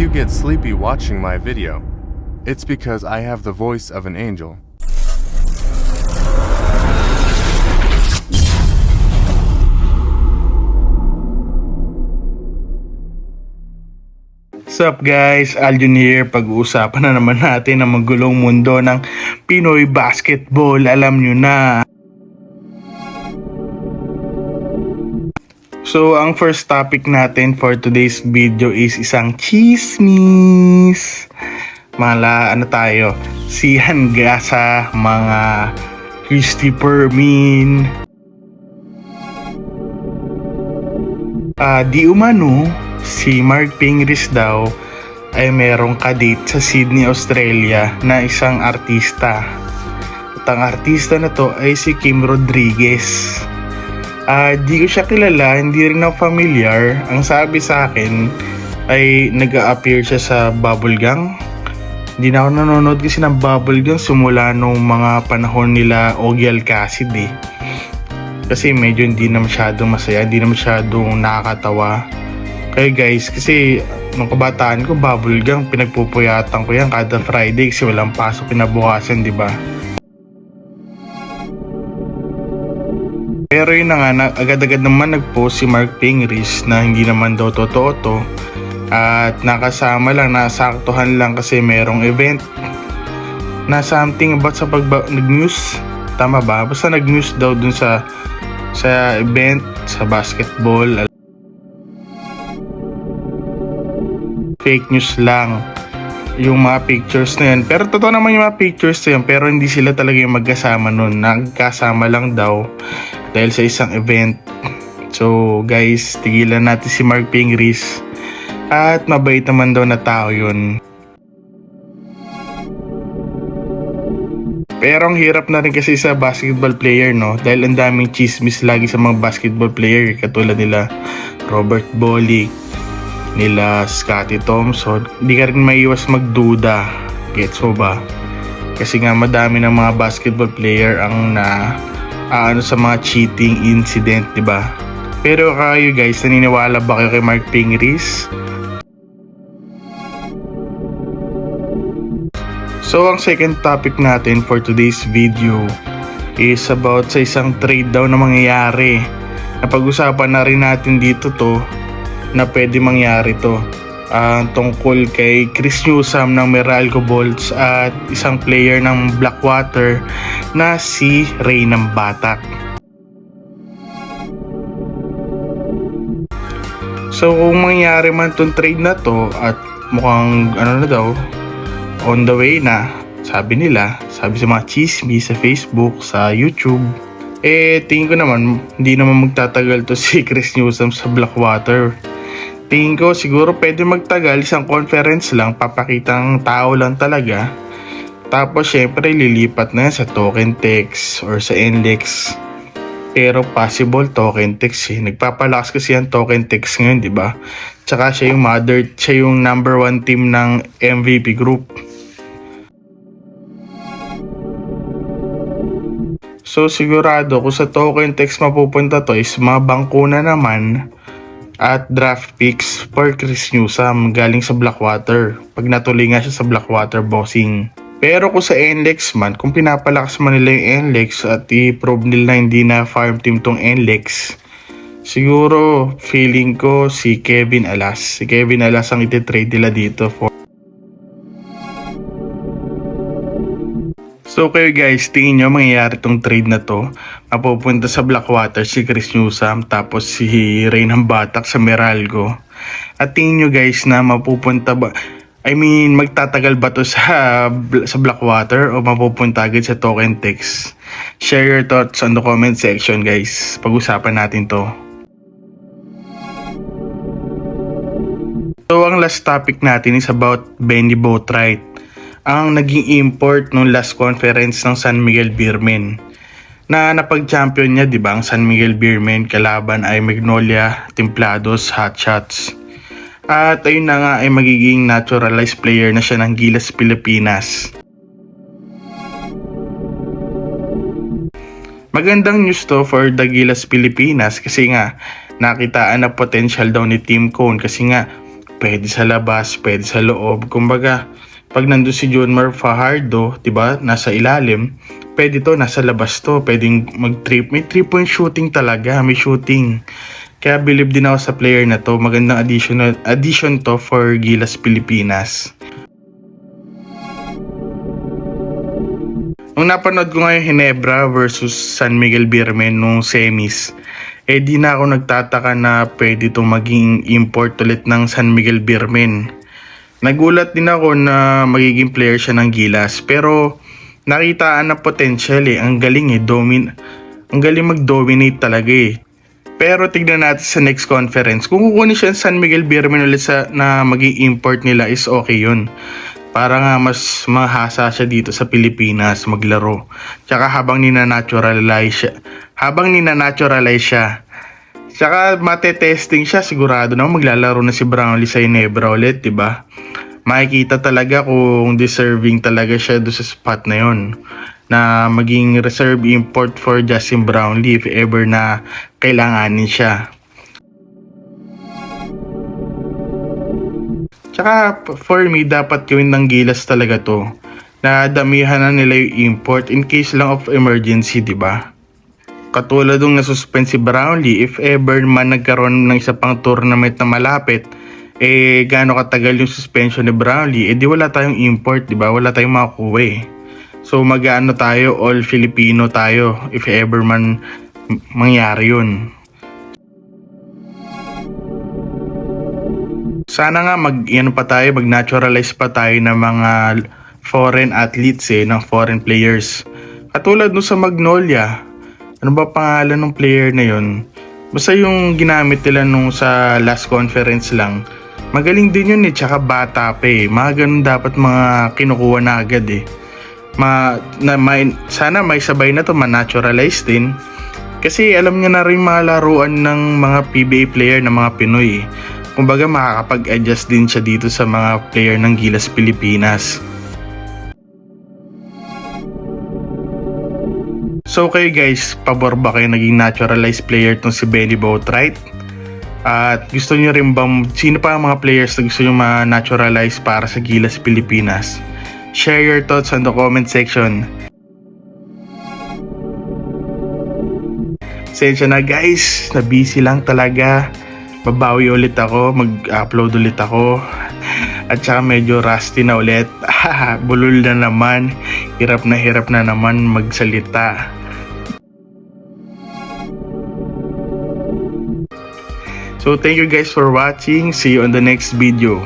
you get sleepy watching my video, it's because I have the voice of an angel. What's up guys? Aljun here. Pag-uusapan na naman natin ang magulong mundo ng Pinoy basketball. Alam nyo na. So, ang first topic natin for today's video is isang chismis. Mala, ano tayo? Si Hangasa, mga Christopher Min. Ah, di umano, si Mark Pingris daw ay merong kadate sa Sydney, Australia na isang artista. At ang artista na to ay si Kim Rodriguez. Ah, di ko siya kilala, hindi rin ako familiar. Ang sabi sa akin ay nag-appear siya sa Bubblegang. Hindi na ako nanonood kasi ng Bubblegang simula nung mga panahon nila Ogie Alcacid eh. Kasi medyo hindi na masyadong masaya, hindi na masyadong nakakatawa. Kaya guys, kasi nung kabataan ko, bubblegum, pinagpupuyatan ko yan kada Friday kasi walang pasok kinabukasan, di ba? Pero yun nga, na, agad-agad naman nag-post si Mark Pingris na hindi naman daw totoo to. At nakasama lang, nasaktuhan lang kasi merong event na something about sa pag nag-news. Tama ba? Basta nag-news daw dun sa sa event, sa basketball. Fake news lang yung mga pictures na yun. Pero totoo naman yung mga pictures na yun, pero hindi sila talaga yung magkasama nun. Nagkasama lang daw dahil sa isang event. So guys, tigilan natin si Mark Pingris. At mabait naman daw na tao yun. Pero ang hirap na rin kasi sa basketball player, no? Dahil ang daming chismis lagi sa mga basketball player. Katulad nila Robert Bolick, nila Scotty Thompson. Hindi ka rin maiwas magduda. Gets mo ba? Kasi nga madami ng mga basketball player ang na aano sa mga cheating incident, di ba? Pero kayo guys, naniniwala ba kayo kay Mark Pingris? So, ang second topic natin for today's video is about sa isang trade daw na mangyayari. Napag-usapan na rin natin dito to na pwede mangyari to. Ah, tungkol kay Chris Newsom ng Meralco Bolts at isang player ng Blackwater na si Ray ng Batak. So kung mangyari man tong trade na to at mukhang ano na daw on the way na sabi nila sabi sa mga chismis sa Facebook sa YouTube eh tingin ko naman hindi naman magtatagal to si Chris Newsom sa Blackwater tingin ko siguro pwede magtagal isang conference lang papakitang tao lang talaga tapos syempre lilipat na sa token text or sa NLEX pero possible token text eh. Nagpapalakas kasi yan token text ngayon, di ba? Tsaka siya yung mother, siya yung number one team ng MVP group. So sigurado kung sa token text mapupunta to is mga bangko na naman at draft picks for Chris Newsom galing sa Blackwater. Pag natuloy nga siya sa Blackwater bossing. Pero kung sa NLEX man, kung pinapalakas man nila yung NLEX at i-prove nila na hindi na farm team tong NLEX, siguro feeling ko si Kevin Alas. Si Kevin Alas ang ititrade nila dito for So kayo guys, tingin nyo mangyayari tong trade na to. Mapupunta sa Blackwater si Chris Newsom tapos si Reynan Batak sa Meralco. At tingin nyo guys na mapupunta ba... I mean, magtatagal ba to sa, sa Blackwater o mapupunta agad sa Token Text? Share your thoughts on the comment section guys. Pag-usapan natin to. So ang last topic natin is about Benny Boatwright ang naging import nung last conference ng San Miguel Beermen na napag-champion niya, di ba, ang San Miguel Beermen kalaban ay Magnolia Templados Hotshots. At ayun na nga ay magiging naturalized player na siya ng Gilas Pilipinas. Magandang news to for the Gilas Pilipinas kasi nga nakitaan na potential daw ni Team Cone kasi nga pwede sa labas, pwede sa loob. Kumbaga, pag nandun si Junmar Fajardo, 'di ba, nasa ilalim, pwede to, nasa labas to, pwedeng mag-trip. May 3-point shooting talaga, may shooting. Kaya believe din ako sa player na to. Magandang additional, addition to for Gilas Pilipinas. Nung napanood ko ngayon Hinebra versus San Miguel Birmen nung semis, eh di na ako nagtataka na pwede itong maging import ulit ng San Miguel Birmen. Nagulat din ako na magiging player siya ng Gilas pero nakitaan na potential eh. Ang galing eh, domin ang galing mag-dominate talaga eh. Pero tignan natin sa next conference. Kung kukunin siya San Miguel Birmen ulit sa, na maging import nila is okay yun. Para nga mas mahasa siya dito sa Pilipinas maglaro. Tsaka habang nina-naturalize siya. Habang nina-naturalize siya. Tsaka mate-testing siya sigurado na maglalaro na si Brownlee sa Inebra ulit, 'di ba? Makikita talaga kung deserving talaga siya do sa spot na 'yon na maging reserve import for Justin Brownlee if ever na kailanganin siya. Tsaka for me, dapat gawin ng gilas talaga to na damihan na nila yung import in case lang of emergency, di ba? Katulad nung nasuspend si Brownlee, if ever man nagkaroon ng isa pang tournament na malapit, eh gaano katagal yung suspension ni Brownlee, eh di wala tayong import, di ba? Wala tayong makukuha eh. So mag-ano tayo, all Filipino tayo if ever man mangyari yun. Sana nga mag ano pa tayo, mag-naturalize pa tayo ng mga foreign athletes eh, ng foreign players. Katulad nung sa Magnolia, ano ba pangalan ng player na yun? Basta yung ginamit nila nung sa last conference lang, magaling din yun eh, tsaka bata pa eh. Mga ganun dapat mga kinukuha na agad eh ma, na may, sana may sabay na to ma-naturalize din kasi alam niya na rin mga laruan ng mga PBA player ng mga Pinoy eh. kumbaga makakapag-adjust din siya dito sa mga player ng Gilas Pilipinas So kayo guys, pabor ba kayo naging naturalized player tong si Benny Boatwright? At gusto niyo rin bang, sino pa ang mga players na gusto niyo ma-naturalize para sa Gilas Pilipinas? Share your thoughts on the comment section. Sensya na guys, na busy lang talaga. Babawi ulit ako, mag-upload ulit ako. At saka medyo rusty na ulit. Bulol na naman. Hirap na hirap na naman magsalita. So thank you guys for watching. See you on the next video.